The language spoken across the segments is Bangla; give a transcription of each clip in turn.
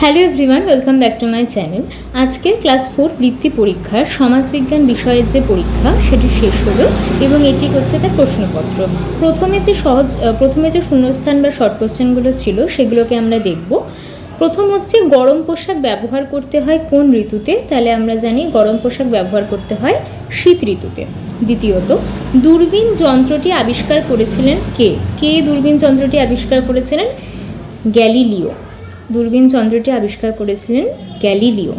Hello everyone welcome back to my channel আজকে ক্লাস ফোর বৃত্তি পরীক্ষার সমাজবিজ্ঞান বিষয়ের যে পরীক্ষা, সেটি শেষ হলো এবং এটি হচ্ছে তার প্রশ্নপত্র। প্রথমে যে সহজ প্রথমে যে শূন্যস্থান বা শর্ট কোশ্চেনগুলো ছিল, সেগুলোকে আমরা দেখব। প্রথম হচ্ছে গরম পোশাক ব্যবহার করতে হয় কোন ঋতুতে? তাহলে আমরা জানি গরম পোশাক ব্যবহার করতে হয় শীত ঋতুতে। দ্বিতীয়ত, দূরবীন যন্ত্রটি আবিষ্কার করেছিলেন কে? কে দূরবীন যন্ত্রটি আবিষ্কার করেছিলেন? গ্যালিলিও। দূরবীন যন্ত্রটি আবিষ্কার করেছিলেন গ্যালিলিও।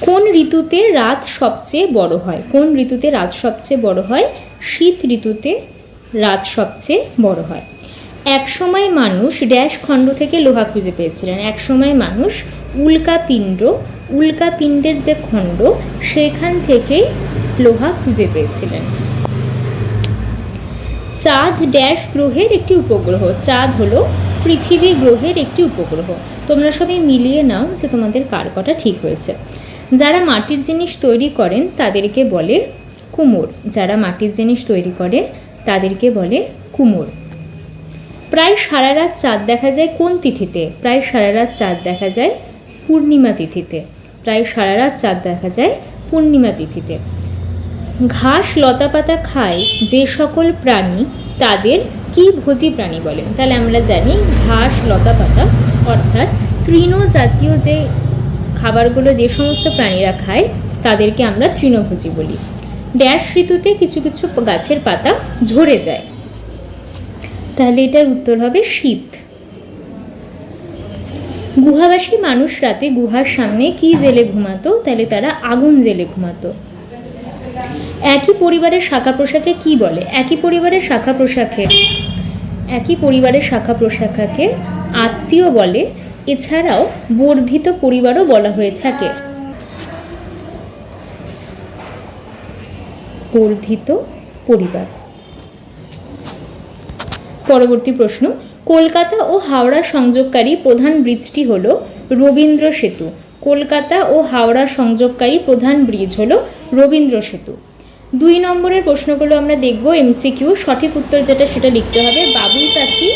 কোন ঋতুতে রাত সবচেয়ে বড় হয়? কোন ঋতুতে রাত সবচেয়ে বড় হয়? শীত ঋতুতে রাত সবচেয়ে বড় হয়। এক সময় মানুষ ড্যাশ খণ্ড থেকে লোহা খুঁজে পেয়েছিলেন। এক সময় মানুষ উল্কাপিণ্ড, উল্কাপিণ্ডের যে খণ্ড, সেখান থেকেই লোহা খুঁজে পেয়েছিলেন। চাঁদ ড্যাশ গ্রহের একটি উপগ্রহ। চাঁদ হলো পৃথিবী গ্রহের একটি উপগ্রহ। তোমরা সবাই মিলিয়ে নাও যে তোমাদের কার কটা ঠিক হয়েছে। যারা মাটির জিনিস তৈরি করেন, তাদেরকে বলে কুমোর। যারা মাটির জিনিস তৈরি করে, তাদেরকে বলে কুমোর। প্রায় সারা রাত চাঁদ দেখা যায় কোন তিথিতে? প্রায় সারা রাত চাঁদ দেখা যায় পূর্ণিমা তিথিতে। প্রায় সারা রাত চাঁদ দেখা যায় পূর্ণিমা তিথিতে। ঘাস লতাপাতা খায় যে সকল প্রাণী তাদের কি ভোজী প্রাণী বলেন? তাহলে আমরা জানি ঘাস, লতাপাতা, অর্থাৎ তৃণজাতীয় যে খাবারগুলো, যে সমস্ত প্রাণীরা খায়, তাদেরকে আমরা তৃণভোজী বলি। ড্যাশ ঋতুতে কিছু কিছু গাছের পাতা ঝরে যায়। তাহলে এটার উত্তর হবে শীত। গুহাবাসী মানুষ রাতে গুহার সামনে কি জেলে ঘুমাতো? তাহলে তারা আগুন জেলে ঘুমাতো। একই পরিবারের শাখা প্রশাখে কি বলে? একই পরিবারের শাখা প্রশাখে একই পরিবারের শাখা প্রশাখাকে আত্মীয় বলে। এছাড়াও বর্ধিত পরিবারও বলা হয়ে থাকে। বর্ধিত পরিবার। পরবর্তী প্রশ্ন, কলকাতা ও হাওড়া সংযোগকারী প্রধান ব্রিজটি হল রবীন্দ্র সেতু। কলকাতা ও হাওড়া সংযোগকারী প্রধান ব্রিজ হল রবীন্দ্র সেতু। দুই নম্বরের প্রশ্নগুলো আমরা দেখব এমসিকিউ সঠিক উত্তর যেটা সেটা লিখতে হবে, বাবুই পাখি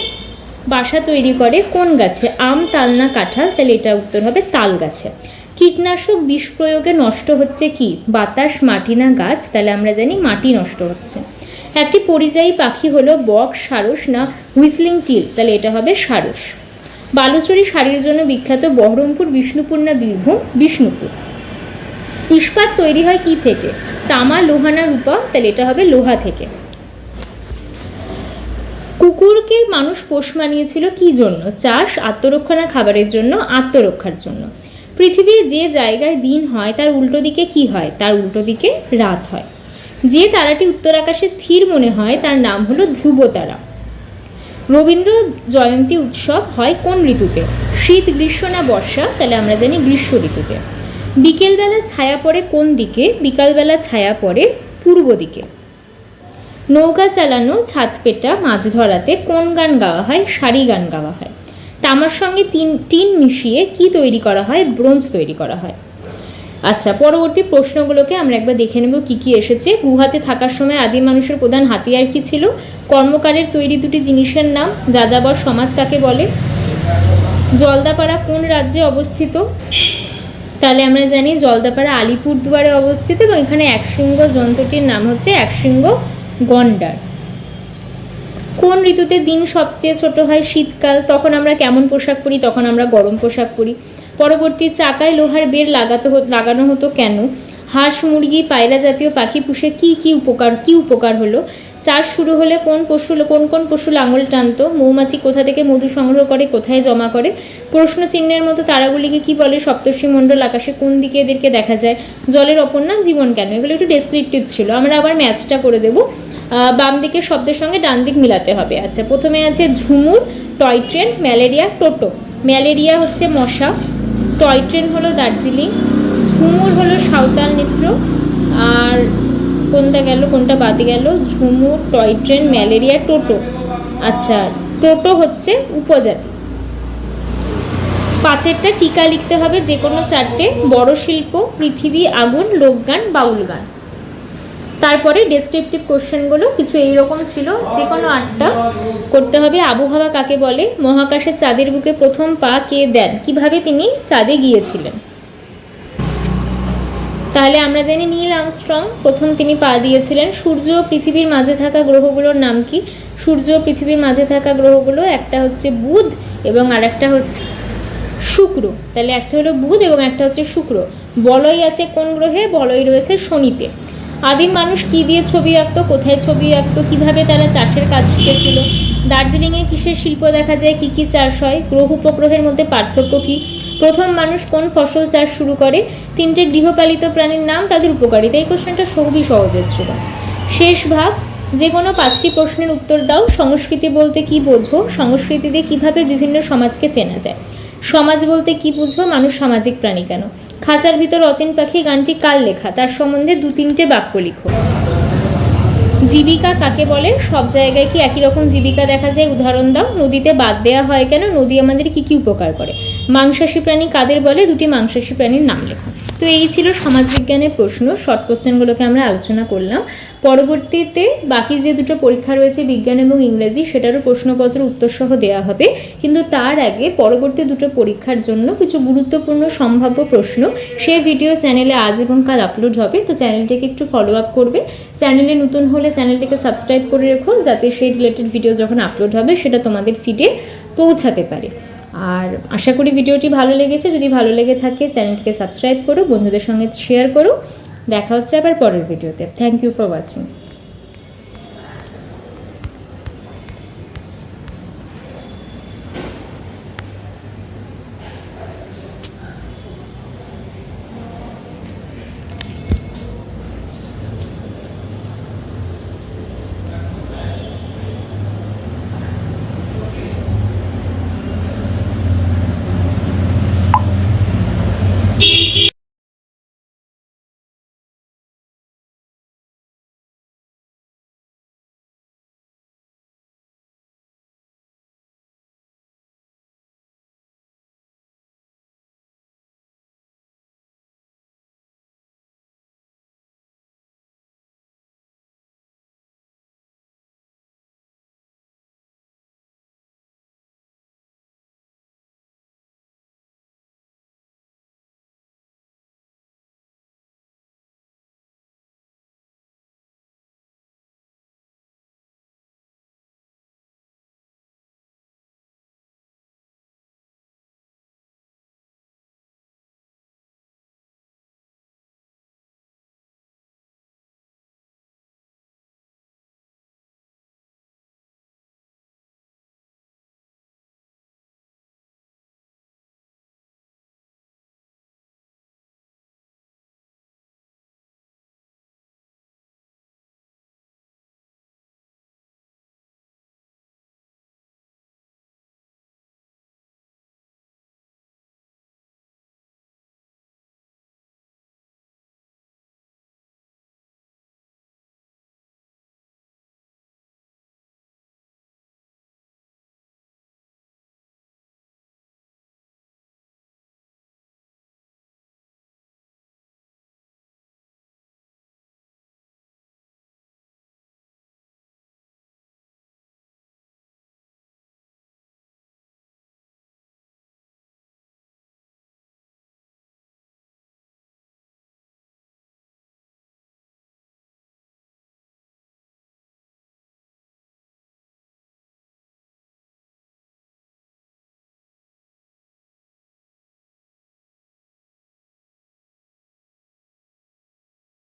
বাসা তৈরি করে কোন গাছে? আম, তাল না কাঁঠাল? তাহলে এটা উত্তর হবে তাল গাছে। কীটনাশক বিষ প্রয়োগে নষ্ট হচ্ছে কি? বাতাস, মাটি না গাছ? তাহলে আমরা জানি মাটি নষ্ট হচ্ছে। একটি পরিযায়ী পাখি হলো বক, সারস না হুইসলিং টিল? তাহলে এটা হবে সারস। বালুচরি শাড়ির জন্য বিখ্যাত বহরমপুর, বিষ্ণুপুর না বীরভূম? বিষ্ণুপুর। ইস্পাত তৈরি হয় কি থেকে? তামা, লোহা না রূপা? তাহলে এটা হবে লোহা থেকে। কুকুরকে মানুষ পোষ মানিয়েছিল কি জন্য? চাষ, আত্মরক্ষা না খাবারের জন্য? আত্মরক্ষার জন্য। পৃথিবীর যে জায়গায় দিন হয়, তার উল্টো দিকে কি হয়? তার উল্টো দিকে রাত হয়। যে তারাটি উত্তর আকাশে স্থির মনে হয়, তার নাম হলো ধ্রুব তারা। রবীন্দ্র জয়ন্তী উৎসব হয় কোন ঋতুতে? শীত, গ্রীষ্ম না বর্ষা? তাহলে আমরা জানি গ্রীষ্ম ঋতুতে। বিকেলবেলা ছায়া পড়ে কোন দিকে? বিকালবেলা ছায়া পড়ে পূর্ব দিকে। নৌকা চালানো, ছাদ পেটা, মাছ ধরাতে কোন গান গাওয়া হয়? সারি গান গাওয়া হয়। তামার সঙ্গে তিন, টিন মিশিয়ে কি তৈরি করা হয়? ব্রোঞ্জ তৈরি করা হয়। আচ্ছা পরবর্তী প্রশ্নগুলোকে আমরা একবার দেখে নেব কি কি এসেছে। গুহাতে থাকার সময় আদি মানুষের প্রধান হাতিয়ার কি ছিল? কর্মকারের তৈরি দুটি জিনিসের নাম যাযাবর সমাজ কাকে বলে? জলদাপাড়া কোন রাজ্যে অবস্থিত? তাহলে আমরা জানি জলদাপাড়া আলিপুরদুয়ারে অবস্থিত এবং এখানে একশৃঙ্গ জন্তুটির নাম হচ্ছে একশৃঙ্গ গন্ডার। কোন ঋতুতে দিন সবচেয়ে ছোট হয়? শীতকাল, তখন আমরা কেমন পোশাক পরি? তখন আমরা গরম পোশাক পরি। পরবর্তী, চাকায় লোহার বের লাগাতে লাগানো হতো কেন? হাঁস, মুরগি, পায়রা জাতীয় পাখি পুষে কি কি উপকার কি উপকার হলো? চাষ শুরু হলে কোন পশু কোন কোন পশু লাঙল টানতো? মৌমাছি কোথা থেকে মধু সংগ্রহ করে, কোথায় জমা করে? প্রশ্ন চিহ্নের মতো তারাগুলিকে কি বলে? সপ্তর্ষি মণ্ডল আকাশে কোন দিকে এদেরকে দেখা যায়? জলের অপর নাম জীবন কেন? এগুলো একটু ডেসক্রিপটিভ ছিল। আমরা আবার ম্যাচটা করে দেবো। বাম দিকের শব্দের সঙ্গে ডান দিক মিলাতে হবে। আচ্ছা প্রথমে আছে ঝুমুর, টয় ট্রেন, ম্যালেরিয়া, টোটো। ম্যালেরিয়া হচ্ছে মশা। টয় ট্রেন হলো দার্জিলিং। ঝুমুর হলো সাঁওতাল নৃত্য। আর কোনটা গেল, কোনটা বাদে গেল, ঝুমুর, টয় ট্রেন, ম্যালেরিয়া, টোটো। আচ্ছা টোটো হচ্ছে উপজাতি। পাঁচেরটা টিকা লিখতে হবে যে কোনো চারটে, বড় শিল্প, পৃথিবী, আগুন, লোকগান, বাউল গান। তারপরে ডেসক্রিপটিভ কোশ্চেনগুলো কিছু এইরকম ছিল যে কোনো আটটা করতে হবে। আবহাওয়া কাকে বলে? মহাকাশে চাঁদের বুকে প্রথম পা কে দেন? কীভাবে তিনি চাঁদে গিয়েছিলেন? তাহলে আমরা জানি নীল আমস্ট্রং প্রথম তিনি পা দিয়েছিলেন। সূর্য ও পৃথিবীর মাঝে থাকা গ্রহগুলোর নাম কি? সূর্য ও পৃথিবীর মাঝে থাকা গ্রহগুলো, একটা হচ্ছে বুধ এবং আরেকটা হচ্ছে শুক্র। তাহলে একটা হলো বুধ এবং একটা হচ্ছে শুক্র। বলয় আছে কোন গ্রহে? বলয় রয়েছে শনিতে। আদিম মানুষ কি দিয়ে ছবি আঁকতো? কোথায় ছবি আঁকতো? কীভাবে তারা চাষের কাজ শিখেছিল? দার্জিলিংয়ে কিসের শিল্প দেখা যায়? কি কি চাষ হয়? গ্রহ উপগ্রহের মধ্যে পার্থক্য কি? প্রথম মানুষ কোন ফসল চাষ শুরু করে? তিনটে গৃহপালিত প্রাণীর নাম তাদের উপকারিতা। এই কোশ্চেনটা খুবই সহজ ছিল শেষ ভাগ, যে কোনো পাঁচটি প্রশ্নের উত্তর দাও। সংস্কৃতি বলতে কি বোঝো? সংস্কৃতি দিয়ে কীভাবে বিভিন্ন সমাজকে চেনা যায়? সমাজ বলতে কি বুঝো? মানুষ সামাজিক প্রাণী কেন? খাঁচার ভিতর অচেন পাখি গানটি কার লেখা? তার সম্বন্ধে দু তিনটে বাক্য লিখো। জীবিকা কাকে বলে? সব জায়গায় কি একই রকম জীবিকা দেখা যায়? উদাহরণ দাও। নদীতে বাদ দেওয়া হয় কেন? নদী আমাদের কি কি উপকার করে? মাংসাশী প্রাণী কাদের বলে? দুটি মাংসাশী প্রাণীর নাম লেখো। তো এই ছিল সমাজবিজ্ঞানের প্রশ্ন। শর্ট কোশ্চেনগুলোকে আমরা আলোচনা করলাম। পরবর্তীতে বাকি যে দুটো পরীক্ষা রয়েছে, বিজ্ঞান এবং ইংরেজি, সেটারও প্রশ্নপত্র উত্তরসহ দেওয়া হবে। কিন্তু তার আগে পরবর্তী দুটো পরীক্ষার জন্য কিছু গুরুত্বপূর্ণ সম্ভাব্য প্রশ্ন। সে ভিডিও চ্যানেলে আজ এবং কাল আপলোড হবে, তো চ্যানেলটিকে একটু ফলো আপ করবে। চ্যানেলে নতুন হলে চ্যানেলটিকে সাবস্ক্রাইব করে রেখো, যাতে সেই রিলেটেড ভিডিও যখন আপলোড হবে, সেটা তোমাদের ফিডে পৌঁছাতে পারে। আর আশা করি ভিডিওটি ভালো লেগেছে। যদি ভালো লেগে থাকে, চ্যানেলটিকে সাবস্ক্রাইব করো, বন্ধুদের সঙ্গে শেয়ার করো। দেখা হচ্ছে আবার পরের ভিডিওতে। Thank you for watching